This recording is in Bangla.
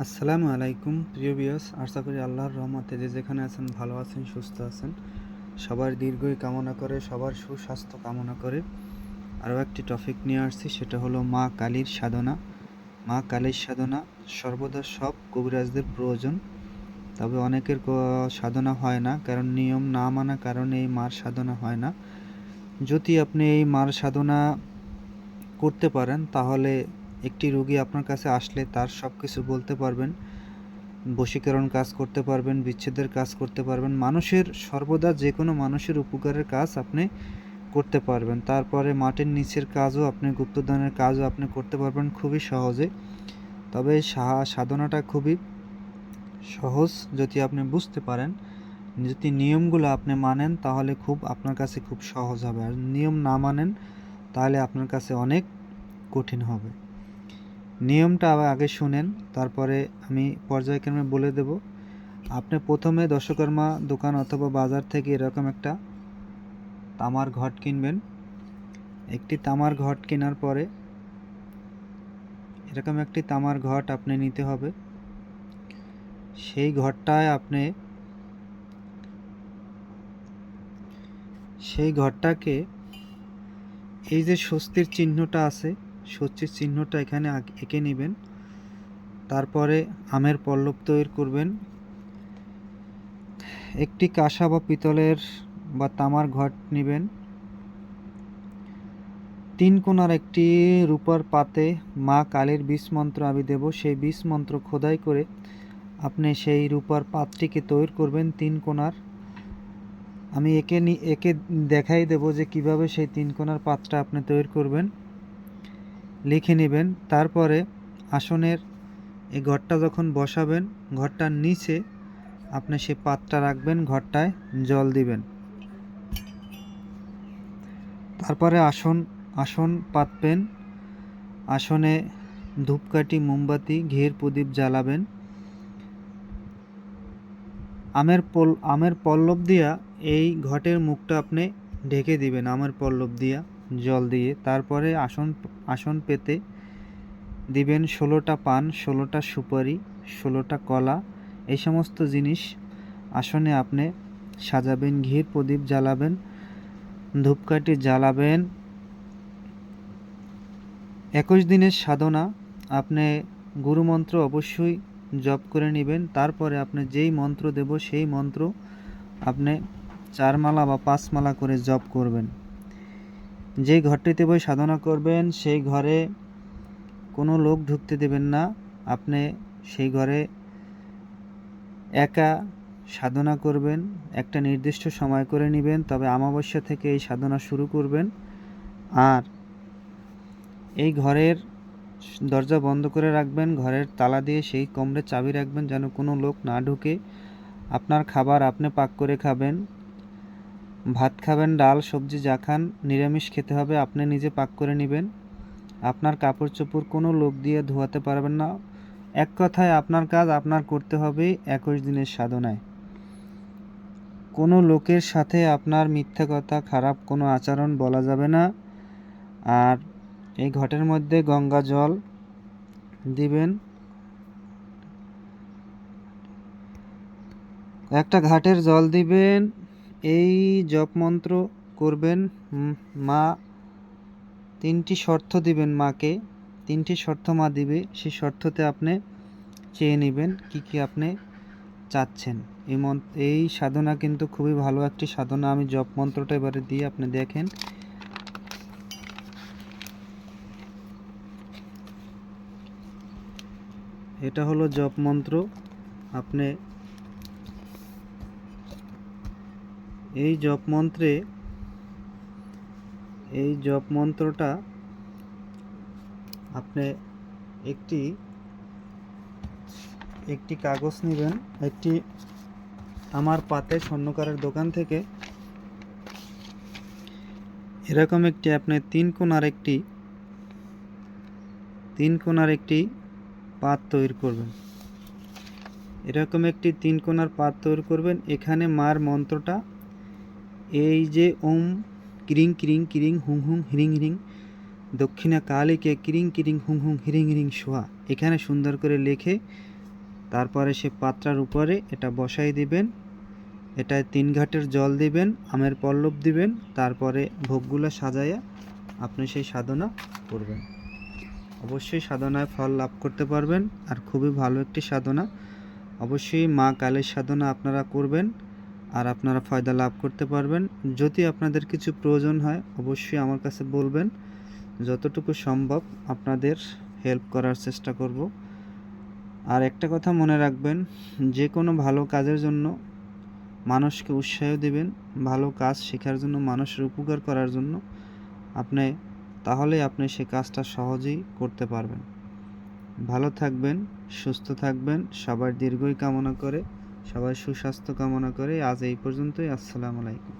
আসসালামু আলাইকুম, প্রিয় বিয়স আশা করি আল্লাহর রহমতে যে যেখানে আছেন, ভালো আছেন, সুস্থ আছেন। সবার দীর্ঘই কামনা করে, সবার সুস্বাস্থ্য কামনা করে আরও একটি টপিক নিয়ে আসছি, সেটা হলো মা কালীর সাধনা। মা কালীর সাধনা সর্বদা সব কবিরাজদের প্রয়োজন। তবে অনেকের সাধনা হয় না, কারণ নিয়ম না মানা কারণে এই মার সাধনা হয় না। যদি আপনি এই মার সাধনা করতে পারেন, তাহলে একটি রোগী আপনার কাছে আসলে তার সব কিছু বলতে পারবেন, বশীকরণ কাজ করতে পারবেন, বিচ্ছেদের কাজ করতে পারবেন, মানুষের সর্বদা যে কোনো মানুষের উপকারের কাজ আপনি করতে পারবেন। তারপরে মাটির নিচের কাজও আপনি গুপ্তদানের কাজও আপনি করতে পারবেন খুবই সহজে। তবে সাধনাটা খুবই সহজ যদি আপনি বুঝতে পারেন। যদি নিয়মগুলো আপনি মানেন, তাহলে খুব আপনার কাছে খুব সহজ হবে। আর নিয়ম না মানেন, তাহলে আপনার কাছে অনেক কঠিন হবে। নিয়মটা আগে শুনেন, তারপরে আমি পর্যায়ক্রমে বলে দেব। আপনি প্রথমে দশকর্মা দোকান অথবা বাজার থেকে এরকম একটা তামার ঘট কিনবেন। একটি তামার ঘট কেনার পরে এরকম একটি তামার ঘট আপনি নিতে হবে। সেই ঘরটায় আপনি সেই ঘরটাকে এই যে স্বস্তির চিহ্নটা আছে স্বস্তির চিহ্নটা এখানে এঁকে নেবেন। তারপরে আমের পল্লব তৈরি করবেন। একটি কাঁসা বা পিতলের বা তামার ঘট নেবেন। তিন কোণার একটি রূপার পাতে মা কালীর বিষ মন্ত্র আমি দেব। সেই বিষ মন্ত্র খোদাই করে আপনি সেই রূপার পাতটিকে তৈরি করবেন তিন কোণার আমি একে একে দেখাই দেব যে কীভাবে সেই তিন কোণার পাতটা আপনি তৈরি করবেন। লিখে নেবেন। তারপরে আসনের এই ঘরটা যখন বসাবেন, ঘরটার নিচে আপনি সেই পাতটা রাখবেন, ঘরটায় জল দিবেন। তারপরে আসন আসন পাতবেন। আসনে ধূপকাঠি, মোমবাতি ঘির প্রদীপ জ্বালাবেন। আমের পল, আমের পল্লব দিয়া এই ঘটের মুখটা আপনি ঢেকে দিবেন, আমের পল্লব দিয়া। জল দিয়ে। তারপরে আসন আসন পেতে দিবেন ষোলোটা পান, ষোলোটা সুপারি, ষোলোটা কলা। এই সমস্ত জিনিস আসনে আপনি সাজাবেন, ঘির প্রদীপ জ্বালাবেন, ধূপকাঠি জ্বালাবেন। একুশ দিনের সাধনা, আপনি গুরুমন্ত্র অবশ্যই জপ করে নেবেন। তারপরে আপনি যেই মন্ত্র দেব, সেই মন্ত্র আপনি চার মালা বা পাঁচ মালা করে জপ করবেন। যেই ঘরটিতে বই সাধনা করবেন, সেই ঘরে কোনো লোক ঢুকতে দেবেন না। আপনি সেই ঘরে একা সাধনা করবেন, একটা নির্দিষ্ট সময় করে নেবেন, তবে আমাবস্যা থেকে এই সাধনা শুরু করবেন। আর এই ঘরের দরজা বন্ধ করে রাখবেন, ঘরের তালা দিয়ে সেই কমরে চাবি রাখবেন যেন কোনো লোক না ঢুকে। আপনার খাবার আপনি পাক করে খাবেন। ভাত খাবেন, ডাল, সবজি যা খান, নিরামিষ খেতে হবে, আপনি নিজে পাক করে নেবেন। আপনার কাপড় চোপড় কোনো লোক দিয়ে ধোয়াতে পারবেন না। এক কথায় আপনার কাজ আপনার করতে হবে একুশ দিনের সাধনায়। কোনো লোকের সাথে আপনার মিথ্যা কথা, খারাপ কোনো আচরণ বলা যাবে না। আর এই ঘটের মধ্যে গঙ্গা জল দিবেন। একটা ঘাটের জল দিবেন এই জপ মন্ত্র করবেন মা, তিনটি শর্ত দিবেন মাকে, তিনটি শর্ত মা দিবে, সেই শর্ততে আপনি চেয়ে নেবেন কি কি আপনি চাচ্ছেন। এই এই সাধনা কিন্তু খুবই ভালো একটি সাধনা। আমি জপ মন্ত্রটা এবারে দিয়ে আপনি দেখেন। এটা হলো জপ মন্ত্র আপনি এই জপ মন্ত্রে এই জপ মন্ত্রটা আপনি একটি একটি কাগজ নেবেন, একটি আমার পাতে স্বর্ণকারের দোকান থেকে। এরকম একটি আপনি তিন কোণার একটি, তিন কোণার একটি পাত তৈরি করবেন। এরকম একটি তিন কোণার পাত তৈরি করবেন। এখানে মার মন্ত্রটা এই যে ওম, ক্রিং ক্রিং ক্রিং, হুং হুং, হিরিং হিরিং, দক্ষিণা কালীকে কিরিং কিরিং, হুং হুং, হিরিং হিরিং সোয়া এখানে সুন্দর করে লিখে তারপরে সে পাত্রার উপরে এটা বসাই দিবেন, এটায় তিন ঘাটের জল দিবেন, আমের পল্লব দিবেন, তারপরে ভোগগুলো সাজাইয়া আপনি সেই সাধনা করবেন। অবশ্যই সাধনায় ফল লাভ করতে পারবেন, আর খুবই ভালো একটি সাধনা। অবশ্যই মা কালের সাধনা আপনারা করবেন। আর আপনারা ফয়দা লাভ করতে পারবেন। যদি আপনাদের কিছু প্রয়োজন হয়, অবশ্যই আমার কাছে বলবেন। যতটুকু সম্ভব আপনাদের হেল্প করার চেষ্টা করব। আর একটা কথা মনে রাখবেন, যে কোনো ভালো কাজের জন্য মানুষকে উৎসাহ দিবেন, ভালো কাজ শেখার জন্য, মানুষের উপকার করার জন্য আপনি তাহলে আপনি সে কাজটা সহজেই করতে পারবেন। ভালো থাকবেন, সুস্থ থাকবেন, সবার দীর্ঘই কামনা করে। সবার সুস্বাস্থ্য কামনা করে আজ এই পর্যন্তই। আসসালামু আলাইকুম।